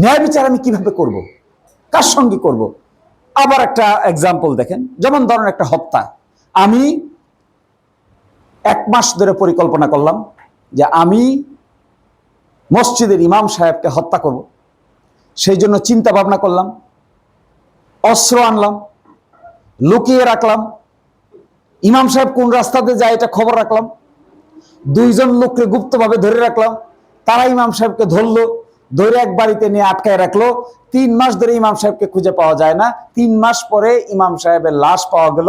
ন্যায় বিচার আমি কীভাবে করব? কার সঙ্গে করব? আবার একটা এক্সাম্পল দেখেন। যেমন ধরেন একটা হত্যা। আমি এক মাস ধরে পরিকল্পনা করলাম যে আমি মসজিদের ইমাম সাহেবকে হত্যা করব। সেই জন্য চিন্তা ভাবনা করলাম, অস্ত্র আনলাম, লুকিয়ে রাখলাম, ইমাম সাহেব কোন রাস্তা দিয়ে যায় এটা খবর রাখলাম, দুইজন লোককে গুপ্তভাবে ধরে রাখলাম, তারা ইমাম সাহেবকে ধরলো ধরে এক বাড়িতে নিয়ে আটকায় রাখল। তিন মাস ধরে ইমাম সাহেবকে খুঁজে পাওয়া যায় না। তিন মাস পরে ইমাম সাহেবের লাশ পাওয়া গেল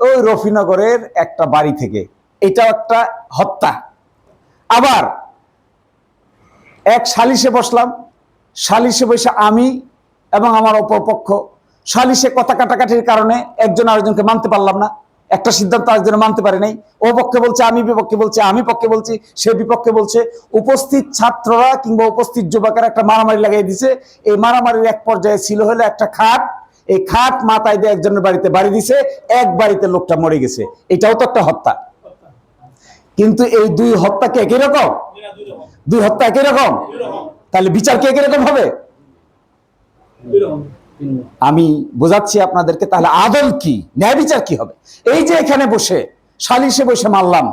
ওই রফিনগরের একটা বাড়ি থেকে। এটা একটা হত্যা। আবার এক সালিশে বসলাম। সালিশে বসে আমি এবং আমার অপরপক্ষ সালিশে কথা কাটাকাটির কারণে একজন আরেকজনকে মানতে পারলাম না। একটা সিদ্ধান্ত আরেকজন মানতে পারে নাই। ও পক্ষে বলছে, আমি বিপক্ষে বলছে, আমি পক্ষে বলছি, সে বিপক্ষে বলছে। উপস্থিত ছাত্ররা কিংবা উপস্থিত যুবকেরা একটা মারামারি লাগাই দিছে। এই মারামারির এক পর্যায়ে ছিল হলো একটা খাট। এই খাট মাথায় দিয়ে একজনের বাড়িতে বাড়ি দিছে, এক বাড়িতে লোকটা মরে গেছে। এটাও তো একটা হত্যা। কিন্তু এই দুই হত্যা কি একই রকম? দুই হত্যা একই রকম? তাহলে বিচার কি একই রকম হবে? আমি বোঝাচ্ছি আপনাদেরকে, তাহলে আদল কি? ন্যায় বিচার কি হবে? এই যে এখানে বসে, সালিশে বসে মারলাম,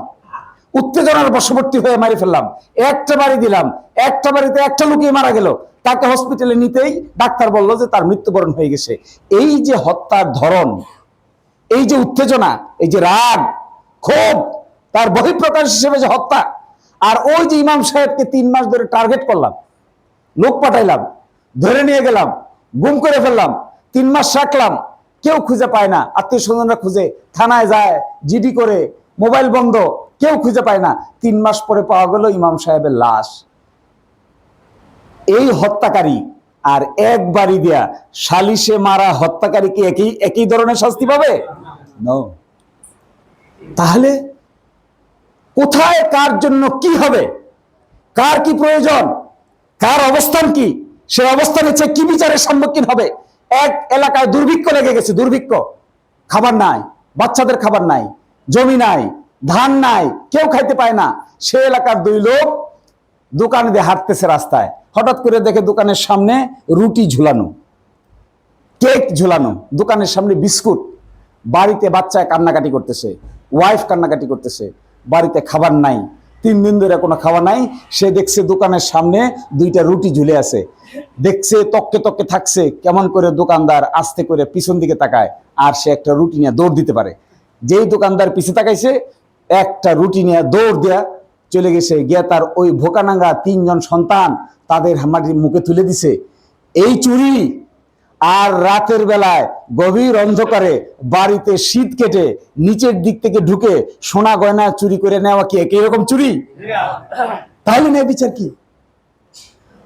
উত্তেজনার বশবর্তী হয়ে মারি ফেললাম, একটা বাড়ি দিলাম, একটা বাড়িতে একটা লুকিয়ে মারা গেল, তাকে হসপিটালে নিতেই ডাক্তার বলল যে তার মৃত্যুবরণ হয়ে গেছে। এই যে হত্যার ধরন, এই যে উত্তেজনা, এই যে রাগ, ক্ষোভ, তার বহিঃপ্রকাশ হিসেবে যে হত্যা, আর ওই যে ইমাম সাহেবকে তিন মাস ধরে টার্গেট করলাম, লোক পাঠাইলাম, ধরে নিয়ে গেলাম গুম করে ফেললাম, তিন মাস রাখলাম, কেউ খুঁজে পায় না, আত্মীয় স্বজনরা খুঁজে, থানায় যায় জিডি করে, মোবাইল বন্ধ, কেউ খুঁজে পায় না। তিন মাস পরে পাওয়া গেল ইমাম সাহেবের লাশ। এই হত্যাকারী আর এক বাড়ি দেয়া, সালিশে মারা হত্যাকারী কি একই একই ধরনের শাস্তি পাবে? তাহলে কোথায়, কার জন্য কি হবে? কার কি প্রয়োজন? কার অবস্থান কি? সে অবস্থানে সে কি বিচারের সম্মুখীন হবে? এক এলাকায় দুর্ভিক্ষ লেগে গেছে, দুর্ভিক্ষ। খাবার নাই, বাচ্চাদের খাবার নাই, জমি নাই, ধান নাই, কেউ খাইতে পায় না। সে এলাকার দুই লোক দোকান দিয়ে হাঁটতেছে রাস্তায়। হঠাৎ করে দেখে দোকানের সামনে রুটি ঝুলানো, কেক ঝুলানো, দোকানের সামনে বিস্কুট। বাড়িতে বাচ্চায় কান্নাকাটি করতেছে ওয়াইফ কান্নাকাটি করতেছে, বাড়িতে খাবার নাই। তিন দিন ধরে কোনো খাওয়া নাই। সে দেখছে দোকানের সামনে দুইটা রুটি ঝুলে আছে। দেখছে তককে তককে থাকছে, কেমন করে দোকানদার আস্তে করে পিছন দিকে তাকায় আর সে একটা রুটি নিয়ে দৌড় দিতে পারে। যেই দোকানদার পিছে তাকাইছে, একটা রুটি নিয়ে দৌড় দেয়া চলে গেছে। গিয়া তার ওই ভোকানাঙ্গা তিনজন সন্তান তাদের মাটির মুখে তুলে দিছে। এই চুরি আর রাতের বেলায় গভীর অন্ধকারে বাড়িতে শীত কেটে নিচের দিক থেকে ঢুকে সোনা গয়না চুরি করে নেওয়া কি একই রকম চুরি? তাহলে ন্যায় বিচার কি?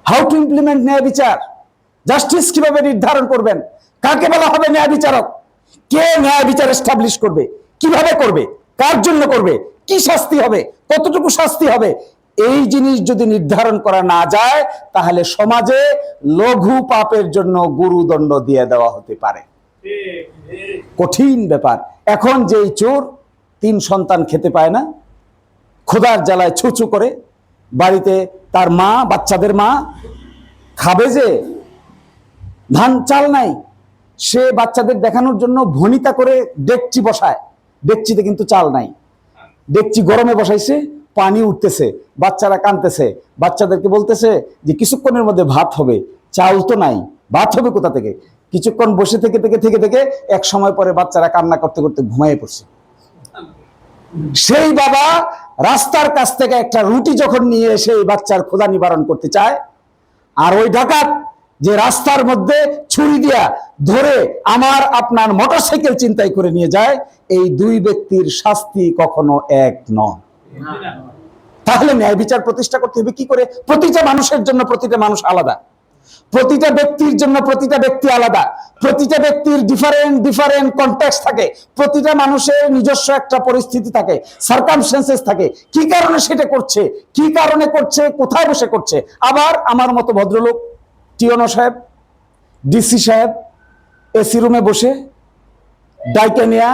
হাউ টু ইমপ্লিমেন্ট ন্যায় বিচার? জাস্টিস কীভাবে নির্ধারণ করবেন? কাকে বলা হবে ন্যায় বিচারক? কে ন্যায় বিচার এস্টাবলিশ করবে? কীভাবে করবে? কার জন্য করবে? কি শাস্তি হবে? কতটুকু শাস্তি হবে? এই জিনিস যদি নির্ধারণ করা না যায়, তাহলে সমাজে লঘু পাপের জন্য গুরুদণ্ড দিয়ে দেওয়া হতে পারে। কঠিন ব্যাপার। এখন যেই চোর তিন সন্তান খেতে পায় না, খোদার জ্বালায় ছুচু করে, বাড়িতে তার মা, বাচ্চাদের মা, খাবে যে, ধান চাল নাই, সে বাচ্চাদের দেখানোর জন্য ভনিতা করে ডেকচি বসায়। ডেকচিতে কিন্তু চাল নাই। ডেকচি গরমে বসাইছে পানি উঠতেছে, বাচ্চারা কানতেছে বাচ্চাদেরকে বলতেছে যে কিছুক্ষণের মধ্যে ভাত হবে, চাউল তো নাই, ভাত হবে কোথা থেকে? কিছুক্ষণ বসে থেকে থেকে থেকে থেকে এক সময় পরে বাচ্চারা কান্না করতে করতে ঘুমায় পড়ছে। সেই বাবা রাস্তার কাছ থেকে একটা রুটি যখন নিয়ে এসে এই বাচ্চার খোদা নিবারণ করতে চায়, আর ওই ডাকাত যে রাস্তার মধ্যে ছুরি দিয়া ধরে আমার আপনার মোটরসাইকেল চিন্তাই করে নিয়ে যায়, এই দুই ব্যক্তির শাস্তি কখনো এক নয়। তাহলে ন্যায় বিচার প্রতিষ্ঠা করতে হবে কি করে? প্রতিটা মানুষের জন্য প্রতিটা মানুষ আলাদা। প্রতিটা ব্যক্তির জন্য প্রতিটা ব্যক্তি আলাদা। প্রতিটা ব্যক্তির ডিফারেন্ট ডিফারেন্ট কন্টেক্স থাকে। প্রতিটা মানুষের নিজস্ব একটা পরিস্থিতি থাকে সার্কামস্টেন্সেস থাকে। কি কারণে সেটা করছে? কি কারণে করছে? কোথায় বসে করছে? আবার আমার মতো ভদ্রলোক, টিওনো সাহেব, ডিসি সাহেব, এসি রুমে বসে, ডাইকে নেয়া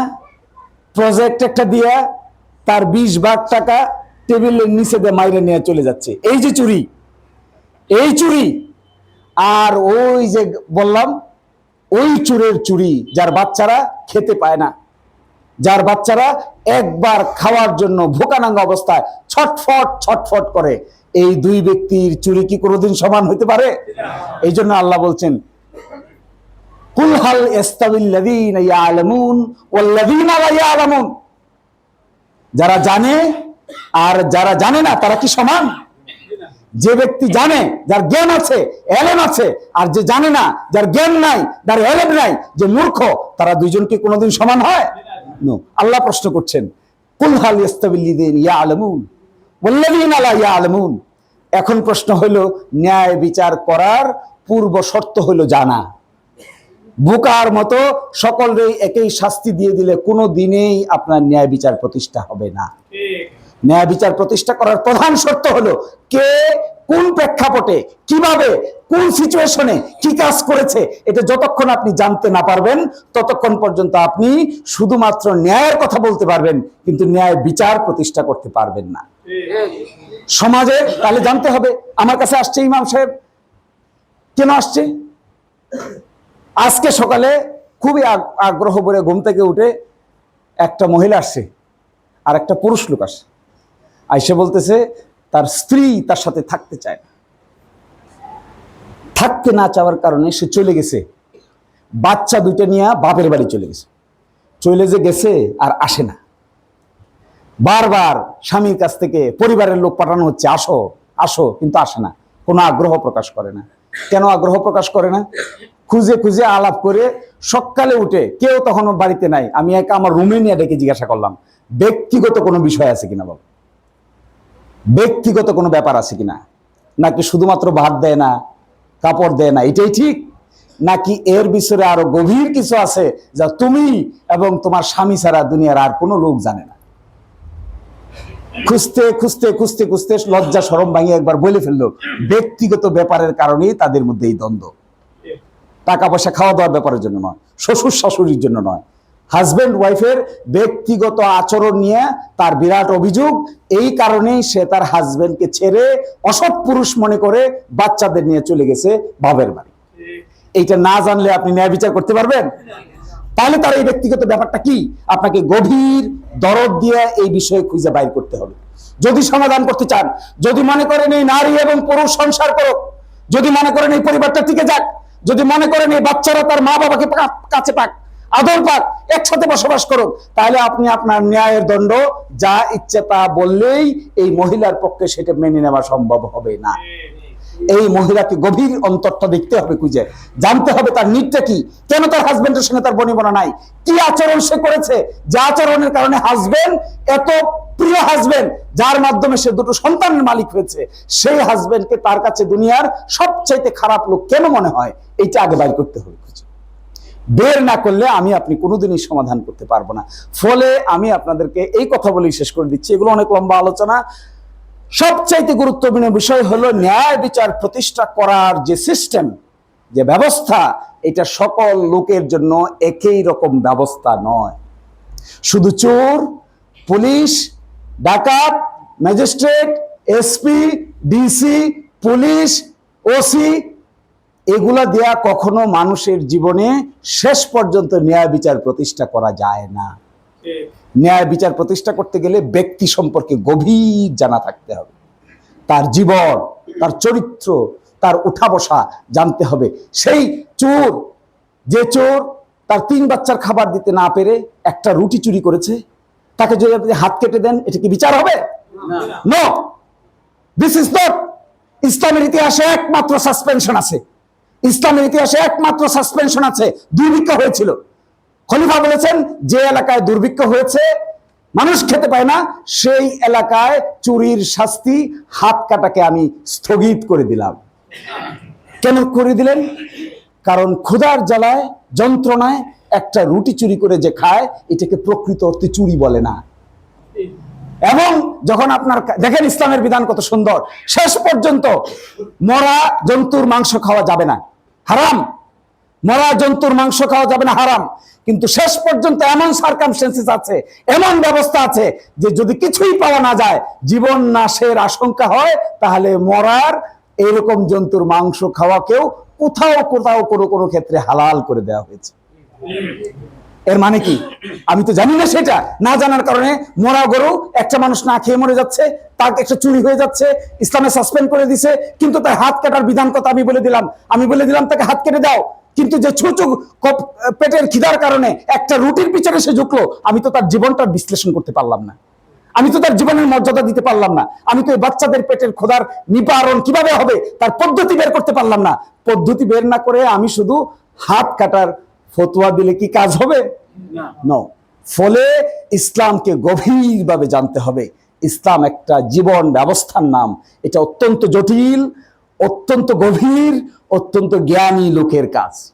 প্রজেক্ট একটা দিয়া তার বিশ ভাগ টাকা টেবিলের নিচে দিয়ে মাইরে নিয়ে চলে যাচ্ছে। এই যে চুরি, এই চুরি, আর ওই যে বললাম, ওই চুরের চুরি যার বাচ্চারা খেতে পায় না। যার বাচ্চারা একবার খাওয়ার জন্য ভোকানাঙ্গা অবস্থায় ছটফট ছটফট করে। এই দুই ব্যক্তির চুরি কি কোনোদিন সমান হতে পারে? এই জন্য আল্লাহ বলছেন, কুল হাল ইস্তাবিল্লাযীনা ইয়ালামুন ওয়াল্লাযীনা লা ইয়ালামুন। যারা জানে আর যারা জানে না, তারা কি সমান? যে ব্যক্তি জানে, যার জ্ঞান আছে, এলেম আছে, আর যে জানে না, যার জ্ঞান নাই, যার এলেম নাই, যে মূর্খ, তারা দুইজন কি কোনোদিন সমান হয়? আল্লাহ প্রশ্ন করছেন, কুল হাল ইস্তাবিল্লাযীনা ইয়ালামুন? ওয়াল্লাযীনা লা ইয়ালামুন? এখন প্রশ্ন হলো, ন্যায় বিচার করার পূর্ব শর্ত হলো জানা। বোকার মতো সকলেই একই শাস্তি দিয়ে দিলে কোনো দিনেই আপনার ন্যায় বিচার প্রতিষ্ঠা হবে না। ন্যায় বিচার প্রতিষ্ঠা করার প্রধান শর্ত হলো কে কোন প্রেক্ষাপটে, কীভাবে, কোন সিচুয়েশনে কি কাজ করেছে, এটা যতক্ষণ আপনি জানতে না পারবেন, ততক্ষণ পর্যন্ত আপনি শুধুমাত্র ন্যায়ের কথা বলতে পারবেন, কিন্তু ন্যায় বিচার প্রতিষ্ঠা করতে পারবেন না। সমাজে তাহলে জানতে হবে, আমার কাছে আসছে ইমাম সাহেব। কেন আসছে? আজকে সকালে খুবই আগ- আগ্রহ ভরে ঘুম থেকে উঠে একটা মহিলা আসছে, আর একটা পুরুষ লোক আসে আইসে বলতেছে, তার স্ত্রী তার সাথে থাকতে চায় না। থাকতে না চাওয়ার কারণে সে চলে গেছে। বাচ্চা দুইটা নিয়ে বাপের বাড়ি চলে গেছে। চলে যে গেছে আর আসে না। বারবার স্বামীর কাছ থেকে পরিবারের লোক পাঠানো হচ্ছে, আসো আসো। কিন্তু আসে না। কোনো আগ্রহ প্রকাশ করে না। কেন আগ্রহ প্রকাশ করে না? খুঁজে খুঁজে আলাপ করে সকালে উঠে কেউ তখন বাড়িতে নাই। আমি এক আমার রুমে নিয়ে ডেকে জিজ্ঞাসা করলাম, ব্যক্তিগত কোনো বিষয় আছে কিনা বাবা? ব্যক্তিগত কোনো ব্যাপার আছে কিনা? নাকি শুধুমাত্র ভাত দেয় না, কাপড় দেয় না, এটাই ঠিক? নাকি এর বিষয়ে আরও গভীর কিছু আছে যা তুমি এবং তোমার স্বামী ছাড়া দুনিয়ার আর কোনো লোক জানে না? খুঁজতে খুঁজতে খুঁজতে খুঁজতে লজ্জা সরম ভাঙিয়ে একবার বলে ফেলল, ব্যক্তিগত ব্যাপারের কারণেই তাদের মধ্যে এই দ্বন্দ্ব। টাকা পয়সা খাওয়া দাওয়ার ব্যাপারের জন্য নয়, শ্বশুর শাশুড়ির জন্য নয়। হাজবেন্ড ওয়াইফের ব্যক্তিগত আচরণ নিয়ে তার বিরাট অভিযোগ, এই কারণেই সে তার হাজবেন্ডকে ছেড়ে অসৎ পুরুষ মনে করে বাচ্চাদের নিয়ে চলে গেছে বাবের বাড়ি। এইটা না জানলে আপনি ন্যায় বিচার করতে পারবেন? তাহলে তার এই ব্যক্তিগত ব্যাপারটা কি? আপনাকে গভীর দরদ দিয়ে এই বিষয়ে খুঁজে বাইর করতে হবে। যদি সমাধান করতে চান, যদি মনে করেন এই নারী এবং পুরুষ সংসার করো যদি মনে করেন এই পরিবারটা টিকে যাক যদি মনে করেন এই বাচ্চারা তার মা বাবাকে কাছে পাক, আদর পাক, একসাথে বসবাস করুক, তাহলে আপনি আপনার ন্যায়ের দণ্ড, যা ইচ্ছে তা বললেই এই মহিলার পক্ষে সেটা মেনে নেওয়া সম্ভব হবে না। এই মহিলাকে গভীর অন্তরটা দেখতে হবে খুঁজে। জানতে হবে তার নিটটা কি। কেন তার হাজবেন্ডের সঙ্গে তার বনিবনা নাই? কি আচরণ সে করেছে? যে আচরণের কারণে হাজবেন্ড এত প্রিয় হাজবেন্ড যার মাধ্যমে সে দুটো সন্তানের মালিক হয়েছে, সেই হাজবেন্ডকে তার কাছে দুনিয়ার সবচাইতে খারাপ লোক কেন মনে হয়? এইটা আগে বাইর করতে হবে বের না করলে আমি আপনি কোনোদিনই সমাধান করতে পারব না। ফলে আমি আপনাদেরকে এই কথা বলেই শেষ করে দিচ্ছি। এগুলো অনেক লম্বা আলোচনা। সবচাইতে গুরুত্বপূর্ণ বিষয় হলো ন্যায় বিচার প্রতিষ্ঠা করার যে সিস্টেম যে ব্যবস্থা, এটা সকল লোকের জন্য একই রকম ব্যবস্থা নয়। শুধু চোর, পুলিশ, ডাকাত, magistrate, SP, DC, police, OC এগুলা দেয়া কখনো মানুষের জীবনে শেষ পর্যন্ত ন্যায় বিচার প্রতিষ্ঠা করা যায় না। ন্যায় বিচার প্রতিষ্ঠা করতে গেলে ব্যক্তি সম্পর্কে গভীর জানা থাকতে হবে। তার জীবন তার চরিত্র তার উঠা বসা জানতে হবে। সেই চোর যে চোর তার তিন বাচ্চার খাবার দিতে না পেরে একটা রুটি চুরি করেছে তাকে যদি আপনি হাত কেটে দেন এটা কি বিচার হবে? নো। দিস ইজ নট ইসলামের ইতিহাসে একমাত্র সাসপেনশন আছে। ইসলামের ইতিহাসে একমাত্র সাসপেনশন আছে, দুর্ভিক্ষ হয়েছিল। খলিফা বলেছেন, যে এলাকায় দুর্ভিক্ষ হয়েছে, মানুষ খেতে পায় না, সেই এলাকায় চুরির শাস্তি, হাত কাটাকে আমি স্থগিত করে দিলাম। কেন করে দিলেন? কারণ ক্ষুধার জ্বালায়, যন্ত্রণায় একটা রুটি চুরি করে যে খায়, এটাকে প্রকৃত অর্থে চুরি বলে না। এবং যখন আপনার দেখেন ইসলামের বিধান কত সুন্দর, শেষ পর্যন্ত মরা জন্তুর মাংস খাওয়া যাবে না। হারাম। মরা জন্তুর মাংস খাওয়া যাবে না, হারাম। কিন্তু শেষ পর্যন্ত এমন সার্কামস্টেন্সেস আছে, এমন ব্যবস্থা আছে যে যদি কিছুই পাওয়া না যায়, জীবন নাশের আশঙ্কা হয়, তাহলে মরার এরকম জন্তুর মাংস খাওয়াকেও কোথাও কোথাও কোনো কোনো ক্ষেত্রে হালাল করে দেওয়া হয়েছে। এর মানে কি? আমি তো জানি না সেটা। না জানার কারণে মরা গরু একটা মানুষ না খেয়ে মরে যাচ্ছে, তার একটা চুরি হয়ে যাচ্ছে, ইসলামে সাসপেন্ড করে দিছে, কিন্তু তার হাত কাটার বিধান কথা আমি বলে দিলাম। আমি বলে দিলাম, তাকে হাত কেটে দাও। কিন্তু যে ছোট পেটের খিদার কারণে একটা রুটির পিছনে সে ঝুঁকলো, আমি তো তার জীবনটা বিশ্লেষণ করতে পারলাম না। আমি তো তার জীবনের মর্যাদা দিতে পারলাম না। আমি তো বাচ্চাদের পেটের খোদার নিবারণ কীভাবে হবে, তার পদ্ধতি বের করতে পারলাম না। পদ্ধতি বের না করে আমি শুধু হাত কাটার ফতোয়া দিলে কি কাজ হবে? নো। ফলে ইসলামকে গভীরভাবে জানতে হবে। ইসলাম একটা জীবন ব্যবস্থার নাম। এটা অত্যন্ত জটিল অত্যন্ত গভীর অত্যন্ত জ্ঞানী লোকের কাজ।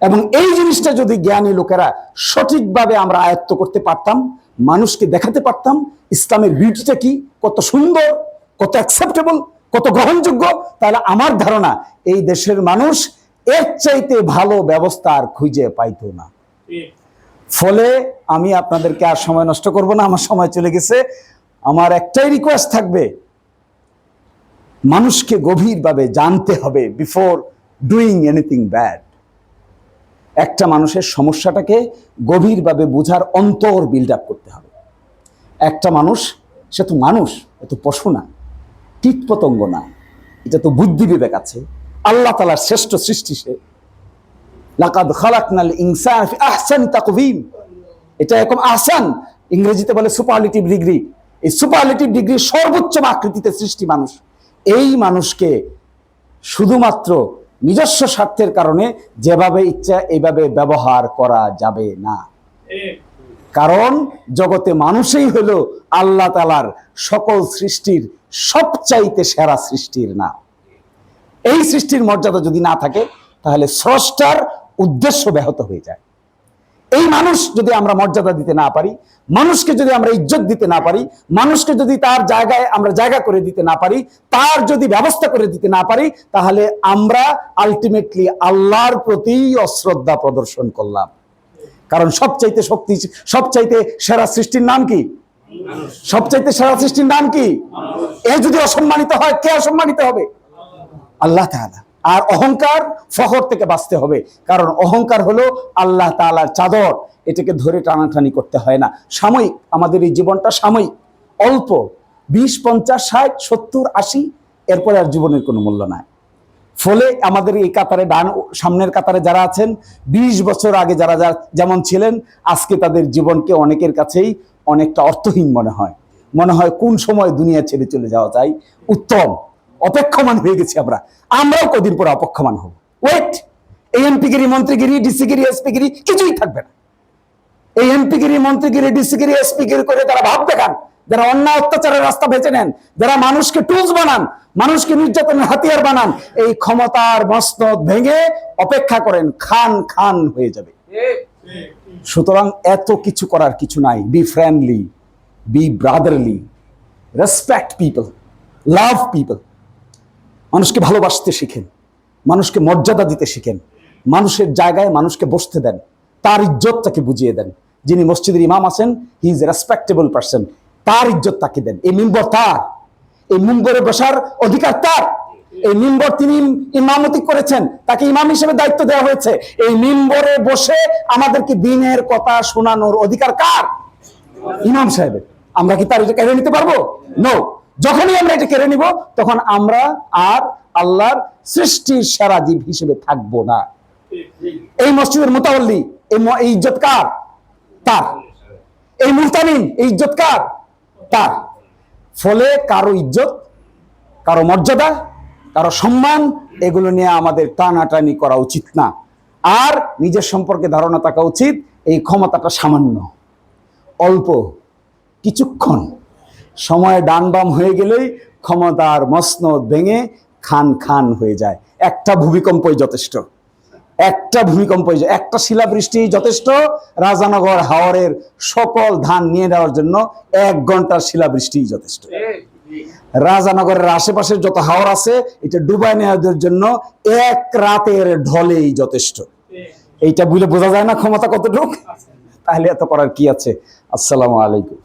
এবং এই জিনিসটা যদি জ্ঞানী লোকেরা সঠিকভাবে আমরা আয়ত্ত করতে পারতাম মানুষকে দেখাতে পারতাম ইসলামের বিউটিটা কি কত সুন্দর কত অ্যাকসেপ্টেবল কত গ্রহণযোগ্য তাহলে আমার ধারণা এই দেশের মানুষ এর চাইতে ভালো ব্যবস্থা আর খুঁজে পাইতো না। ফলে আমি আপনাদেরকে আর সময় নষ্ট করব না, আমার সময় চলে গেছে। আমার একটাই রিকোয়েস্ট থাকবে, মানুষকে গভীরভাবে জানতে হবে বিফোর ডুইং এনিথিং ব্যাড একটা মানুষের সমস্যাটাকে গভীরভাবে বোঝার অন্তর বিল্ড আপ করতে হবে। একটা মানুষ, সে তো মানুষ, এ তো পশু না কীট পতঙ্গ না, এটা তো বুদ্ধি বিবেক আছে। আল্লাহ তালার শ্রেষ্ঠ সৃষ্টি সে। লাকাদ আহসানি এটা এরকম আহসান, ইংরেজিতে বলে সুপারলিটিভ ডিগ্রি এই সর্বোচ্চ আকৃতিতে সৃষ্টি মানুষ। এই মানুষকে শুধুমাত্র নিজস্ব স্বার্থের কারণে যেভাবে ইচ্ছা এইভাবে ব্যবহার করা যাবে না। কারণ জগতে মানুষই হলো আল্লাহ তালার সকল সৃষ্টির সবচাইতে সেরা সৃষ্টির না এই সৃষ্টির মর্যাদা যদি না থাকে, তাহলে স্রষ্টার উদ্দেশ্য ব্যাহত হয়ে যায়। এই মানুষ যদি আমরা মর্যাদা দিতে না পারি, মানুষকে যদি আমরা ইজ্জত দিতে না পারি, মানুষকে যদি তার জায়গায় আমরা জায়গা করে দিতে না পারি, তার যদি ব্যবস্থা করে দিতে না পারি, তাহলে আমরা আলটিমেটলি আল্লাহর প্রতি অশ্রদ্ধা প্রদর্শন করলাম। কারণ সবচাইতে শক্তি, সবচাইতে সেরা সৃষ্টির নাম কি? সবচাইতে সেরা সৃষ্টির নাম কি? এ যদি অসম্মানিত হয়, কে অসম্মানিত হবে? আল্লাহ তাআলা। আর অহংকার ফখর থেকে বাঁচতে হবে। কারণ অহংকার হলো আল্লাহ তাআলার চাদর। এটাকে ধরে টানাটানি করতে হয় না। সাময়িক, আমাদের এই জীবনটা সাময়িক। অল্প, বিশ, পঞ্চাশ, ষাট, সত্তর, আশি, এরপরে আর জীবনের কোনো মূল্য নাই। ফলে আমাদের এই কাতারে ডান সামনের কাতারে যারা আছেন ২০ বছর আগে যারা যারা যেমন ছিলেন, আজকে তাদের জীবনকে অনেকের কাছেই অনেকটা অর্থহীন মনে হয়। মনে হয় কোন সময় দুনিয়া ছেড়ে চলে যাওয়া যায়? উত্তম। অপেক্ষমান হয়ে গেছি আমরা। আমরাও কদিন পরে অপেক্ষমান হব। ওয়েট এই এমপিগিরি, মন্ত্রীগিরি, ডিসিগিরি, এসপিগিরি কিছুই থাকবে না। এই এমপিগিরি, মন্ত্রীগিরি, ডিসিগিরি, এসপিগিরি করে তারা ভাব দেখান, যারা অন্যায় অত্যাচারের রাস্তা বেছে নেন, যারা মানুষকে টুলস বানান, মানুষকে নির্যাতনের হাতিয়ার বানান, এই ক্ষমতার মসনদ ভেঙে অপেক্ষা করেন, খান খান হয়ে যাবে। সুতরাং এত কিছু করার কিছু নাই। Be friendly be brotherly respect people love people মানুষকে ভালোবাসতে শিখেন, মানুষকে মর্যাদা দিতে শিখেন, মানুষের জায়গায় মানুষকে বসতে দেন, তার ইজ্জতটাকে বুঝিয়ে দেন। যিনি মসজিদের ইমাম আছেন he is a respectable person তার ইজ্জত তাকে দেন। এই মিম্বর তার, এই মিম্বরে বসার অধিকার তার। এই মিম্বর তিনি ইমামতি করেছেন, তাকে ইমাম হিসেবে দায়িত্ব দেওয়া হয়েছে। এই মিম্বরে বসে আমাদেরকে দিনের কথা শোনানোর অধিকার কার? ইমাম সাহেবের। আমরা কি তার কেড়ে নিতে পারব? নো যখনই আমরা এটা কেড়ে নিব, তখন আমরা আর আল্লাহর সৃষ্টির সারা জীব হিসেবে থাকব না। এই মসজিদের মোতাবল্লি এই ইজ্জত তার। এই মুহতামিন এই ইজ্জত কার? তার। ফলে কারও ইজ্জত, কারও মর্যাদা, কারও সম্মান, এগুলো নিয়ে আমাদের টানাটানি করা উচিত না। আর নিজের সম্পর্কে ধারণা থাকা উচিত, এই ক্ষমতাটা সামান্য, অল্প, কিছুক্ষণ। সময় ডান বাম হয়ে গেলেই ক্ষমতার মসনদ ভেঙে খান খান হয়ে যায়। একটা ভূমিকম্পই যথেষ্ট। একটা ভূমিকম্প একটা শিলাবৃষ্টি যথেষ্ট। রাজানগর হাওরের সকল ধান নিয়ে নেওয়ার জন্য এক ঘণ্টার শিলাবৃষ্টি যথেষ্ট। রাজানগরের আশেপাশের যত হাওর আছে, এটা ডুবাই নেওয়ার জন্য এক রাতের ঢলেই যথেষ্ট। এইটা বুঝলে বোঝা যায় না ক্ষমতা কতটুক? তাহলে এত করার কি আছে? আসসালামু আলাইকুম।